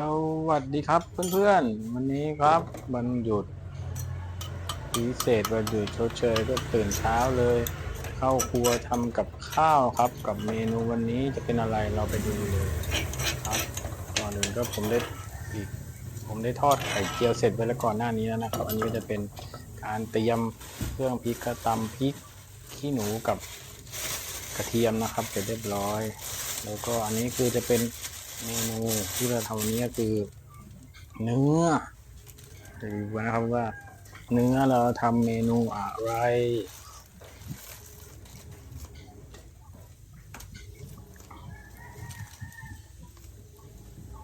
สวัสดีครับเพื่อนๆ วันนี้ครับวันหยุดพิเศษวันหยุดชดเชยก็ตื่นเช้าเลย เข้าครัวทำกับข้าวครับ กับเมนูวันนี้จะเป็นอะไรเราไปดูเลยครับก่อนอื่นก็ผมได้อีกผมได้ทอดไข่เจียวเสร็จไปแล้วก่อนหน้านี้แล้วนะครับ อันนี้ก็จะเป็นการเตรียมเครื่องพริกกระตำพริกขี้หนูกับกระเทียมนะครับเสร็จเรียบร้อย แล้วก็อันนี้คือจะเป็น เมนูที่เราทำวันนี้ก็คือ เนื้อดูนะครับว่า เนื้อเราทำเมนูอะไร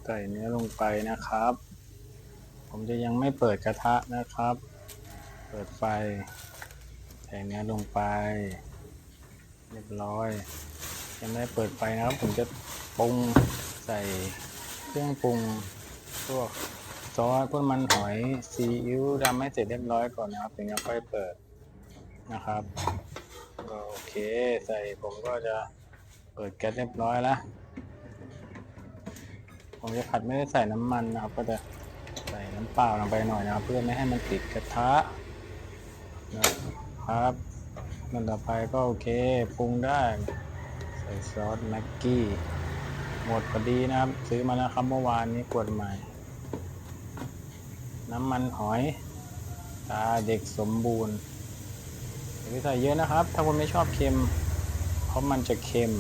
ใส่เนื้อลงไปนะครับ ผมจะยังไม่เปิดกระทะนะครับ เปิดไฟ ใส่เนื้อลงไป เรียบร้อย ยังไม่เปิดไฟนะครับ ผมจะปรุง ส่เครื่องปรุงพวกซอสพวกมันหอยซีอิ๊วดำให้เสร็จเรียบร้อยก่อนนะครับถึงจะค่อยเปิดนะครับก็โอเคใส่ผมก็จะเปิดแก๊สเรียบร้อยแล้วผมจะผัดไม่ได้ใส่น้ำมันนะครับ ก็จะใส่น้ำเปล่าลงไปหน่อยนะครับ เพื่อไม่ให้มันติดกระทะนะครับมันต่อไปก็โอเคปรุงได้ ใส่ซอสแม็กกี้ หมดพอดีนะครับ ซื้อมาแล้วครับเมื่อวานนี้ขวดใหม่ น้ำมันหอยตาเด็กสมบูรณ์อย่าไปใส่เยอะนะครับ ถ้าคุณไม่ชอบเค็ม เพราะมันจะเค็ม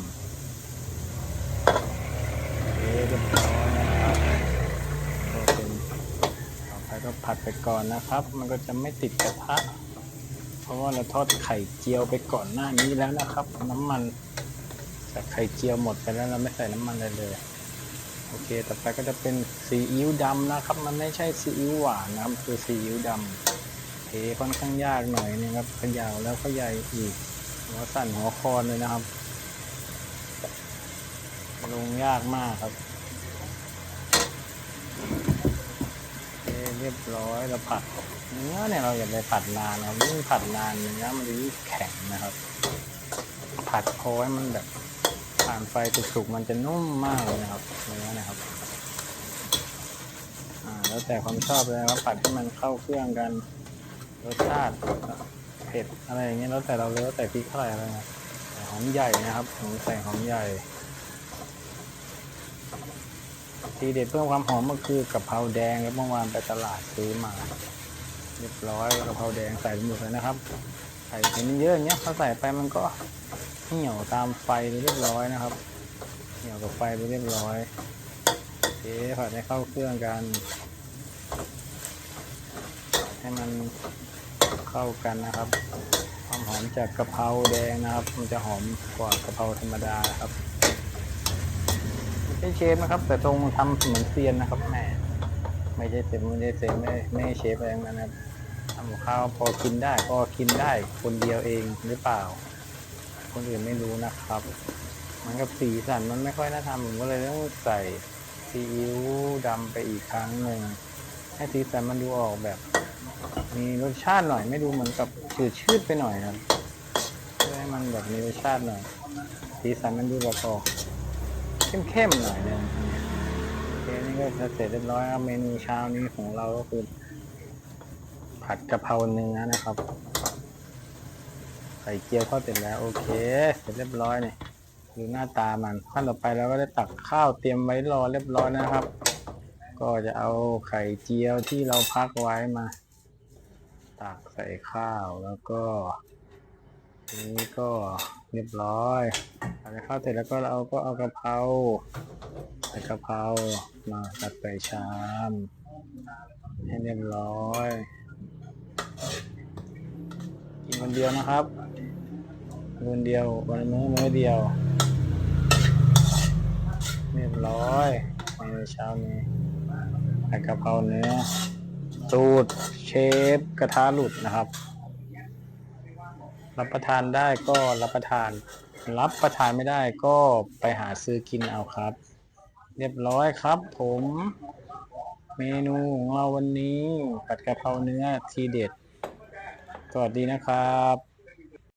เคเรียบร้อยนะครับก็เป็นต่อไปก็ผัดไปก่อนนะครับ มันก็จะไม่ติดกระทะ เพราะว่าเราทอดไข่เจียวไปก่อนหน้านี้แล้วนะครับ น้ำมัน จากไข่เจียวหมดไปแล้วเราไม่ใส่น้ำมันเลยเลย โอเค ต่อไปก็จะเป็นซีอิ๊วดำนะครับ มันไม่ใช่ซีอิ๊วหวานนะครับ คือซีอิ๊วดำเทค่อนข้างยากหน่อยนะครับขยาวแล้วก็ใหญ่อีกหัวสั่นหัวคอนเลยนะครับ ลงยากมากครับเเรียบร้อยเราผัดเนื้อเนี่ยเราอย่าไปผัดนานนะครับยิ่งผัดนานเนื้อมันจะยิ่งแข็งนะครับ ผัดพอให้มันแบบ ผ่านไฟสุกๆมันจะนุ่มมากเลยนะครับเนื้อนะครับแล้วแต่ความชอบเลยนะครับผัดให้มันเข้าเครื่องกันรสชาติเผ็ดอะไรอย่างเงี้ยแล้วแต่เราเลยว่าใส่พริกเท่าไหร่อะไรนะหอมใหญ่นะครับผมใส่หอมใหญ่ทีเด็ดเพิ่มความหอมก็คือกะเพราแดงครับเมื่อวานไปตลาดซื้อมาเรียบร้อยกะเพราแดงใส่หมดเลยนะครับ ใส่ไปเยอะอย่างเงี้ยพอใส่ไปมันก็ เหี่ยวตามไฟไปเรียบร้อยนะครับ เหี่ยวกับไฟไปเรียบร้อยโอเคผัดให้เข้าเครื่องกัน ให้มันเข้ากันนะครับความหอมจากกะเพราแดงนะครับ มันจะหอมกว่ากะเพราธรรมดาครับไม่ใช่เชฟนะครับ แต่ตรงทำเหมือนเซียนนะครับแม่ไม่ใช่เซฟไม่ใช่เซฟไม่ไม่เชฟอะไรงนั้นนะครับทำข้าวพอกินได้ก็กินได้คนเดียวเองหรือเปล่า คนอื่นไม่รู้นะครับ มันกับสีสันมันไม่ค่อยน่าทำผมก็เลยต้องใส่ซีอิ๊วดำไปอีกครั้งหนึ่งให้สีสันมันดูออกแบบ มีรสชาติหน่อยไม่ดูเหมือนกับจืดชืดไปหน่อยครับเพื่อให้มันแบบมีรสชาติหน่อยสีสันมันดูแบบออกเข้มๆหน่อยหนึงโอเคนี่ก็จะเสร็จเรียบร้อยครับเมนูเช้านี้ของเราก็คือผัดกะเพราเนื้อนะครับ ไข่เจียวทอดเสร็จแล้ว โอเค เสร็จเรียบร้อยเนี่ยดูหน้าตามันขั้นต่อไปเราก็ได้ตักข้าวเตรียมไว้รอเรียบร้อยนะครับ ก็จะเอาไข่เจียวที่เราพักไว้มา ตักใส่ข้าวแล้วก็นี้ก็เรียบร้อยผัดข้าวเสร็จแล้วก็เราก็เอากะเพราใส่กะเพรามาตัดใส่ชามให้เรียบร้อย กินคนเดียวนะครับคนเดียววันมื้อมื้อเดียวเรียบร้อยในเช้านี้ผัดกะเพราเนื้อสูตรเชฟกระทะหลุดนะครับ รับประทานได้ก็รับประทาน รับประทานไม่ได้ก็ไปหาซื้อกินเอาครับ เรียบร้อยครับ ผม เมนูของเราวันนี้ผัดกะเพราเนื้อทีเด็ด สวัสดีนะครับ